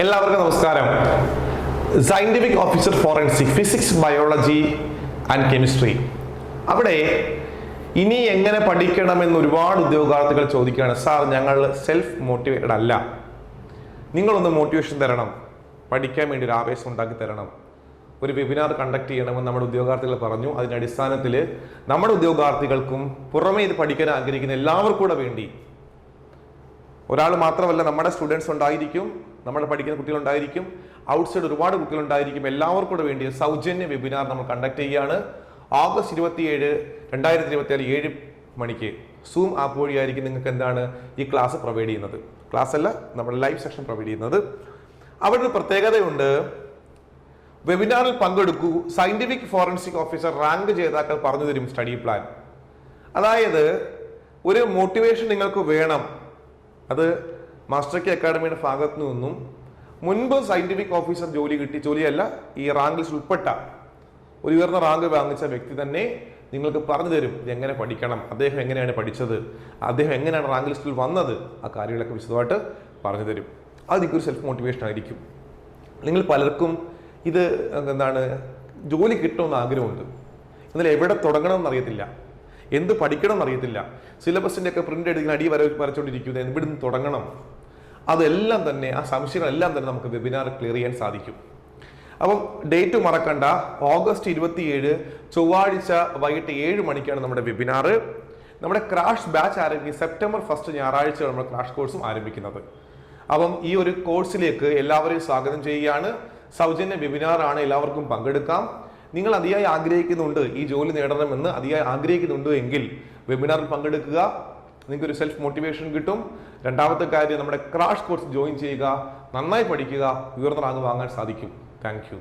എല്ലാവർക്കും നമസ്കാരം. Scientific officer forensic physics biology and chemistry അവിടെ ഇനി എങ്ങനെ പഠിക്കണമെന്ന് ഒരുപാട് ഉദ്യോഗാർത്ഥികൾ ചോദിക്കുകയാണ്. സാർ ഞങ്ങൾ സെൽഫ് മോട്ടിവേറ്റഡ് അല്ല. നിങ്ങളൊന്ന് മോട്ടിവേഷൻ തരണം. പഠിക്കാൻ വേണ്ടി ഒരു ആവേശം ഉണ്ടാക്കി തരണം. ഒരു വെബിനാർ കണ്ടക്ട് ചെയ്യണമെന്ന് നമ്മുടെ ഉദ്യോഗാർത്ഥികൾ പറഞ്ഞു. അതിന്റെ അടിസ്ഥാനത്തിൽ നമ്മുടെ ഉദ്യോഗാർത്ഥികൾക്കും പുറമേ ഇത് പഠിക്കാൻ ആഗ്രഹിക്കുന്ന എല്ലാവർക്കും കൂടെ വേണ്ടി ഒരാൾ മാത്രമല്ല നമ്മുടെ സ്റ്റുഡൻസ് ഉണ്ടായിരിക്കും നമ്മൾ പഠിക്കുന്ന കുട്ടികളുണ്ടായിരിക്കും ഔട്ട്സൈഡ് ഒരുപാട് കുട്ടികളുണ്ടായിരിക്കും എല്ലാവർക്കും കൂടെ വേണ്ടി സൗജന്യ വെബിനാർ നമ്മൾ കണ്ടക്ട് ചെയ്യുകയാണ്. ഓഗസ്റ്റ് ഇരുപത്തിയേഴ് രണ്ടായിരത്തി ഇരുപത്തിയാറ് ഏഴ് മണിക്ക് സൂം ആപ്പ് വഴിയായിരിക്കും നിങ്ങൾക്ക് എന്താണ് ഈ ക്ലാസ് പ്രൊവൈഡ് ചെയ്യുന്നത്. ക്ലാസ് അല്ല നമ്മുടെ ലൈവ് സെക്ഷൻ പ്രൊവൈഡ് ചെയ്യുന്നത്. അവിടെ ഒരു പ്രത്യേകതയുണ്ട് വെബിനാറിൽ പങ്കെടുക്കൂ. സയന്റിഫിക് ഫോറൻസിക് ഓഫീസർ റാങ്ക് ജേതാക്കൾ പറഞ്ഞു തരും സ്റ്റഡി പ്ലാൻ അതായത് ഒരു മോട്ടിവേഷൻ നിങ്ങൾക്ക് വേണം. അത് മാസ്റ്റർ കെ അക്കാഡമിയുടെ ഭാഗത്തു നിന്നും മുൻപ് സയന്റിഫിക് ഓഫീസർ ജോലി കിട്ടി ജോലിയല്ല ഈ റാങ്കിൽ ഉൾപ്പെട്ട ഒരു ഉയർന്ന റാങ്ക് വാങ്ങിച്ച വ്യക്തി തന്നെ നിങ്ങൾക്ക് പറഞ്ഞു തരും എങ്ങനെ പഠിക്കണം അദ്ദേഹം എങ്ങനെയാണ് പഠിച്ചത് അദ്ദേഹം എങ്ങനെയാണ് റാങ്ക് ലിസ്റ്റിൽ വന്നത് ആ കാര്യങ്ങളൊക്കെ വിശദമായിട്ട് പറഞ്ഞു തരും. അത് നിങ്ങൾക്കൊരു സെൽഫ് മോട്ടിവേഷൻ ആയിരിക്കും. നിങ്ങൾ പലർക്കും ഇത് എന്താണ് ജോലി കിട്ടുമെന്ന് ആഗ്രഹമുണ്ട്. എന്നാൽ എവിടെ തുടങ്ങണമെന്ന് എന്നറിയത്തില്ല. എന്ത് പഠിക്കണം എന്നറിയത്തില്ല സിലബസിന്റെ ഒക്കെ പ്രിന്റ് എടുക്കുന്ന അടി വര വരച്ചുകൊണ്ടിരിക്കുന്നത് എവിടുന്ന് തുടങ്ങണം. അതെല്ലാം തന്നെ ആ സംശയങ്ങളെല്ലാം തന്നെ നമുക്ക് വെബിനാർ ക്ലിയർ ചെയ്യാൻ സാധിക്കും. അപ്പം ഡേറ്റ് മറക്കണ്ട. ഓഗസ്റ്റ് ഇരുപത്തിയേഴ് ചൊവ്വാഴ്ച വൈകിട്ട് ഏഴ് മണിക്കാണ് നമ്മുടെ വെബിനാർ നമ്മുടെ ക്രാഷ് ബാച്ച് ആരംഭിക്കും. സെപ്റ്റംബർ ഫസ്റ്റ് ഞായറാഴ്ച നമ്മുടെ ക്രാഷ് കോഴ്സും ആരംഭിക്കുന്നത്. അപ്പം ഈ ഒരു കോഴ്സിലേക്ക് എല്ലാവരെയും സ്വാഗതം ചെയ്യുകയാണ്. സൗജന്യ വെബിനാർ ആണ്. എല്ലാവർക്കും പങ്കെടുക്കാം. നിങ്ങൾ അതിയായി ആഗ്രഹിക്കുന്നുണ്ട് ഈ ജോലി നേടണമെന്ന് അതിയായി ആഗ്രഹിക്കുന്നുണ്ട് എങ്കിൽ വെബിനാറിൽ പങ്കെടുക്കുക. നിങ്ങൾക്ക് ഒരു സെൽഫ് മോട്ടിവേഷൻ കിട്ടും. രണ്ടാമത്തെ കാര്യം നമ്മുടെ ക്രാഷ് കോഴ്സ് ജോയിൻ ചെയ്യുക. നന്നായി പഠിക്കുക. ഉയർന്ന റാങ്ക് വാങ്ങാൻ സാധിക്കും. താങ്ക്